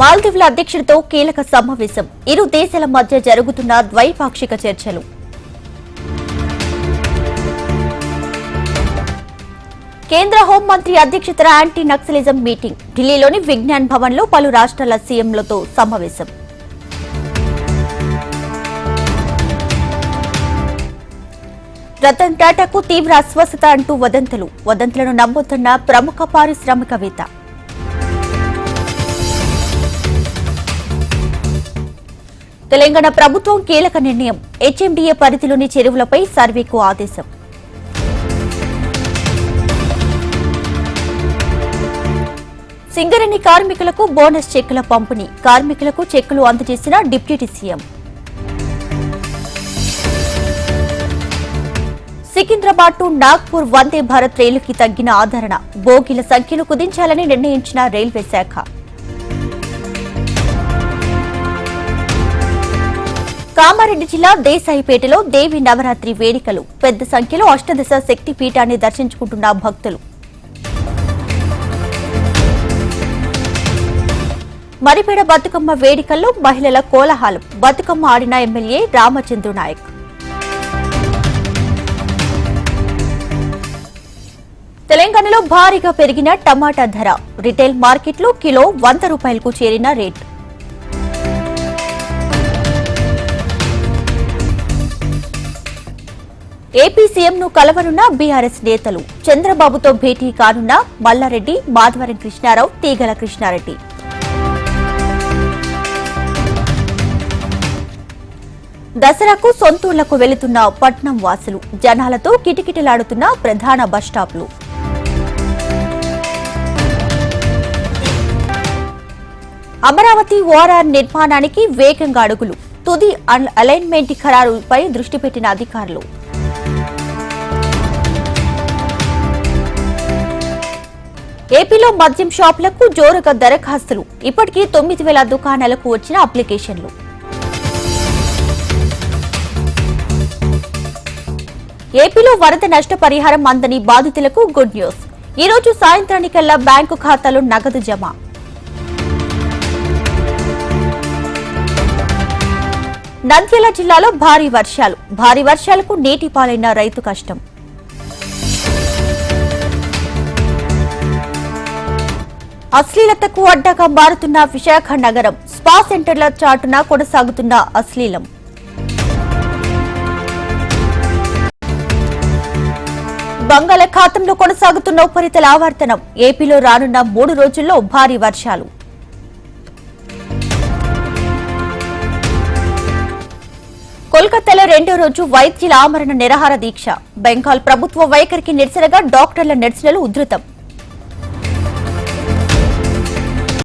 మాల్దీవుల అధ్యక్షుడితో కీలక సమావేశం. ఇరు దేశాల మధ్య జరుగుతున్న ద్వైపాక్షిక చర్చలు. కేంద్ర హోంమంత్రి అధ్యక్షతన యాంటీ నక్సలిజం మీటింగ్. ఢిల్లీలోని విజ్ఞాన్ భవన్లో పలు రాష్ట్రాల సీఎంలతో సమావేశం. రతన్ టాటాకు తీవ్ర అస్వస్థత అంటూ వదంతులు. వదంతులను నమ్మొద్దన్న ప్రముఖ పారిశ్రామికవేత్త. తెలంగాణ ప్రభుత్వం కీలక నిర్ణయం. హెచ్ఎండిఏ పరిధిలోని చెరువులపై సర్వేకు ఆదేశం. సింగరేణి కార్మికులకు బోనస్ చెక్కుల పంపిణీ. కార్మికులకు చెక్కులు అందజేసిన deputy CM. Secunderabad to Nagpur Vande Bharat రైలుకి తగ్గిన ఆదరణ. బోగీల సంఖ్యను కుదించాలని నిర్ణయించిన రైల్వే శాఖ. కామారెడ్డి జిల్లా దేశాయిపేటలో దేవి నవరాత్రి వేడుకలు. పెద్ద సంఖ్యలో అష్టదశ శక్తి పీఠాన్ని దర్శించుకుంటున్న భక్తులు. మరిపేడ బతుకమ్మ వేడుకల్లో మహిళల కోలాహలం. బతుకమ్మ ఆడిన ఎమ్మెల్యే రామచంద్రు నాయక్. తెలంగాణలో భారీగా పెరిగిన టమాటా ధర. రిటైల్ మార్కెట్లో కిలో వంద రూపాయలకు చేరిన రేటు. ఏపీ సీఎంను కలవనున్న బీఆర్ఎస్ నేతలు చంద్రబాబుతో భేటీ కానున్న మల్లారెడ్డి మాధవరం కృష్ణారావు తీగల కృష్ణారెడ్డి. దసరాకు సొంతూర్లకు వెళుతున్న పట్నం వాసులు జనాలతో కిటకిటలాడుతున్న ప్రధాన బస్టాప్లు అమరావతి ఓఆర్ఆర్ నిర్మాణానికి వేగంగా అడుగులు తుది అలైన్మెంట్ ఖరారుపై దృష్టి పెట్టిన అధికారులు. ఏపీలో మద్యం షాపులకు జోరుగా దరఖాస్తులు. ఇప్పటికీ తొమ్మిది వేల దుకాణాలకు వచ్చిన అప్లికేషన్లు. ఏపీలో వరద నష్టపరిహారం అందని బాధితులకు గుడ్ న్యూస్. ఈ రోజు సాయంత్రానికల్లా బ్యాంకు ఖాతాలో నగదు జమ. నంద్యాల జిల్లాలో భారీ వర్షాలు. భారీ వర్షాలకు నీటి పాలైన రైతు కష్టం. అశ్లీలతకు అడ్డగా మారుతున్న విశాఖ నగరం స్పా సెంటర్ల చాటున కొనసాగుతున్న అశ్లీలం. బంగాళాఖాతంలో కొనసాగుతున్న ఉపరితల ఆవర్తనం ఏపీలో రానున్న మూడు రోజుల్లో భారీ వర్షాలు. కోల్కతాలో రెండో రోజు వైద్యుల ఆమరణ నిరాహార దీక్ష. బెంగాల్ ప్రభుత్వ వైఖరికి నిరసనగా డాక్టర్ల నిరసనలు ఉధృతం.